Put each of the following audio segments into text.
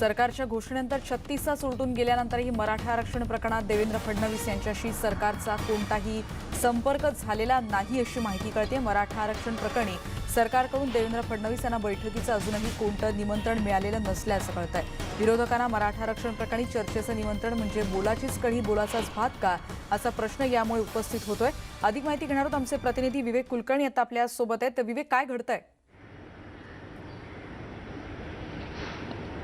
सरकारच्या घोषणेनंतर छत्तीस तास उलटून गेल्यानंतरही मराठा आरक्षण प्रकरणात देवेंद्र फडणवीस यांच्याशी सरकारचा कोणताही संपर्क झालेला नाही अशी माहिती कळते. मराठा आरक्षण प्रकरणी सरकारकडून देवेंद्र फडणवीस यांना बैठकीचं अजूनही कोणतं निमंत्रण मिळालेलं नसल्याचं कळत आहे विरोधकांना मराठा आरक्षण प्रकरणी चर्चेचं निमंत्रण म्हणजे बोलाचीच कढी बोलाचाच भात का असा प्रश्न यामुळे उपस्थित होतोय. अधिक माहिती घेणार आहोत आमचे प्रतिनिधी विवेक कुलकर्णी. आता आपल्यासोबत आहेत. तर विवेक काय घडतंय?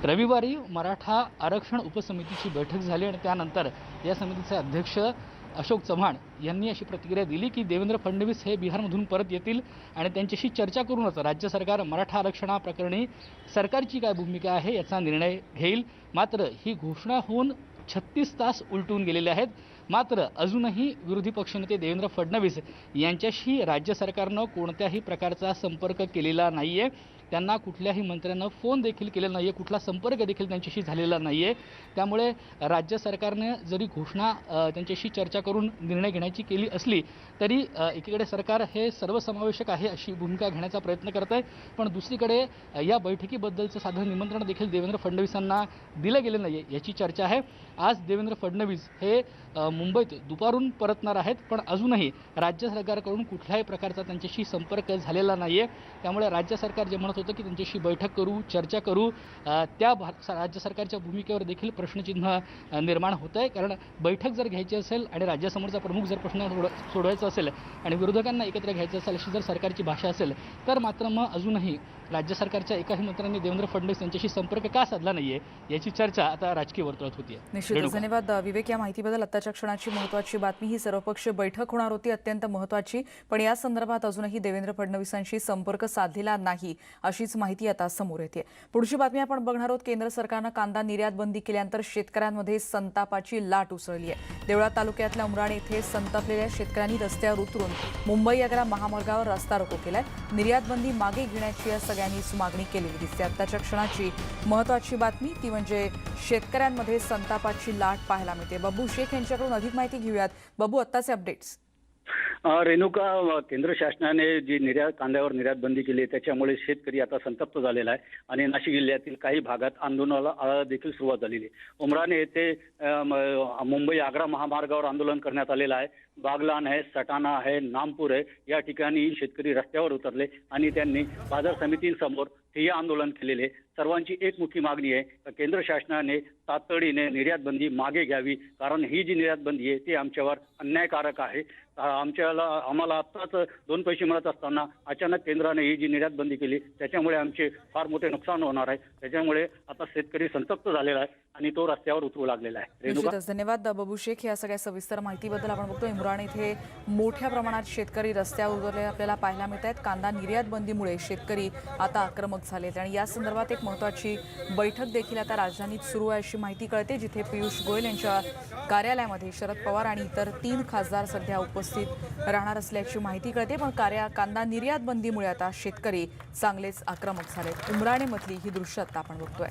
रविवारी मराठा आरक्षण उपसमितीची बैठक झाली आणि त्यानंतर या समितीचे अध्यक्ष अशोक चव्हाण यांनी अशी प्रतिक्रिया दिली की देवेंद्र फडणवीस हे बिहारमधून परत येतील आणि त्यांच्याशी चर्चा करूनच राज्य सरकार मराठा आरक्षणाप्रकरणी सरकारची काय भूमिका आहे याचा निर्णय घेईल. मात्र ही घोषणा होऊन छत्तीस तास उलटून गेलेले आहेत. मात्र अजूनही विरोधी पक्षनेते देवेंद्र फडणवीस यांच्याशी राज्य सरकारनं कोणत्याही प्रकारचा संपर्क केलेला नाही आहे त्यांना कुठल्याही मंत्र्यांना फोन देखील केलेला नाही आहे कुठला संपर्क देखील त्यांच्याशी झालेला नाही आहे त्यामुळे राज्य सरकारने जरी घोषणा त्यांच्याशी चर्चा करून निर्णय घेण्याची केली असली तरी एकीकडे सरकार हे सर्वसमावेशक आहे अशी भूमिका घेण्याचा प्रयत्न करत आहे पण दुसरीकडे या बैठकीबद्दलचं साधं निमंत्रण देखील देवेंद्र फडणवीसांना दिलं गेलं नाही आहे याची चर्चा आहे. आज देवेंद्र फडणवीस हे मुंबईत दुपारून परतणार आहेत पण अजूनही राज्य सरकारकडून कुठल्याही प्रकारचा त्यांच्याशी संपर्क झालेला नाही आहे त्यामुळे राज्य सरकार जे म्हणत होतं की त्यांच्याशी बैठक करू चर्चा करू. त्या भा राज्य सरकारच्या भूमिकेवर देखील प्रश्नचिन्ह निर्माण होतं आहे कारण बैठक जर घ्यायची असेल आणि राज्यासमोरचा प्रमुख जर प्रश्न सोड सोडवायचा असेल आणि विरोधकांना एकत्र घ्यायचं असेल अशी जर सरकारची भाषा असेल तर मात्र मग अजूनही राज्य सरकारच्या एकाही मंत्र्यांनी देवेंद्र फडणवीस यांच्याशी संपर्क का साधला नाहीये याची चर्चा आता राजकीय वर्तुळात होती निश्चितच धन्यवाद विवेक. या माहितीबद्दल आताच्या क्षणाची महत्वाची बातमी ही सर्वपक्षीय बैठक होणार होती अत्यंत महत्वाची पण या संदर्भात अजूनही देवेंद्र फडणवीसांशी संपर्क साधलेला नाही. अशीच माहिती आता समोर येते पुढची बातमी आपण बघणार आहोत. केंद्र सरकारनं कांदा निर्यात बंदी केल्यानंतर शेतकऱ्यांमध्ये संतापाची लाट उसळली आहे. देवळा तालुक्यातल्या उमराणे येथे संतापलेल्या शेतकऱ्यांनी रस्त्यावर उतरून मुंबई आग्रा महामार्गावर रस्ता रोको केलाय. निर्यात बंदी मागे घेण्याची या सगळ्यांनीच मागणी केलेली दिसते. आताच्या क्षणाची महत्वाची बातमी ती म्हणजे शेतकऱ्यांमध्ये संतापाची लाट पाहायला मिळते. बब्बू शेख यांच्याकडून अधिक माहिती घेऊयात. बब्बू आत्ताचे अपडेट्स. रेणुका केंद्र शासनाने जी निर्यात कांद्यावर निर्यात बंदी केली आहे त्याच्यामुळे शेतकरी आता संतप्त झालेला आहे. आणि नाशिक जिल्ह्यातील काही भागात आंदोलनाला देखील सुरुवात झालेली आहे. उमराने येथे मुंबई आग्रा महामार्गावर आंदोलन करण्यात आलेलं आहे. बागलान आहे सटाणा आहे नामपूर आहे. या ठिकाणी शेतकरी रस्त्यावर उतरले आणि त्यांनी बाजार समितींसमोर ठिय्या आंदोलन केलेले सर्वांची एकमुखी मागणी आहे. केंद्र शासनाने तातडीने निर्यात बंदी मागे घ्यावी. कारण ही जी निर्यात बंदी आहे ती आमच्यावर अन्यायकारक आहे. आमच्याला आम्हाला आत्ताच दोन पैसे मिळत असताना अचानक केंद्राने ही जी निर्यात बंदी केली त्याच्यामुळे आमचे फार मोठे नुकसान होणार आहे. त्याच्यामुळे आता शेतकरी संतप्त झालेला आहे आणि तो रस्त्यावर उतरू लागलेला आहे. धन्यवाद बबू शेख या सगळ्या सविस्तर माहितीबद्दल आपण बघतो इम्रान इथे मोठ्या प्रमाणात शेतकरी रस्त्यावर उतरले आपल्याला पाहायला मिळत आहेत कांदा निर्यात बंदीमुळे शेतकरी आता आक्रमक झालेत. आणि या संदर्भात एक महत्वाची बैठक देखील आता राजधानीत सुरू आहे अशी माहिती कळते जिथे पियुष गोयल यांच्या कार्यालयामध्ये शरद पवार आणि इतर तीन खासदार सध्या उपस्थित राहणार असल्याची माहिती कळते. पण कार्या कांदा निर्यात बंदीमुळे आता शेतकरी चांगलेच आक्रमक झालेत. उमराणेमधली ही दृश्य आता आपण बघतोय.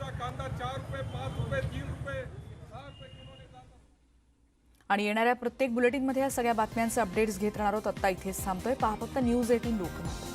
आणि येणाऱ्या प्रत्येक बुलेटिनमध्ये या सगळ्या बातम्यांचे अपडेट्स घेत राहणार आहोत. आत्ता इथेच थांबतोय. पहा फक्त न्यूज एटीन लोकमत.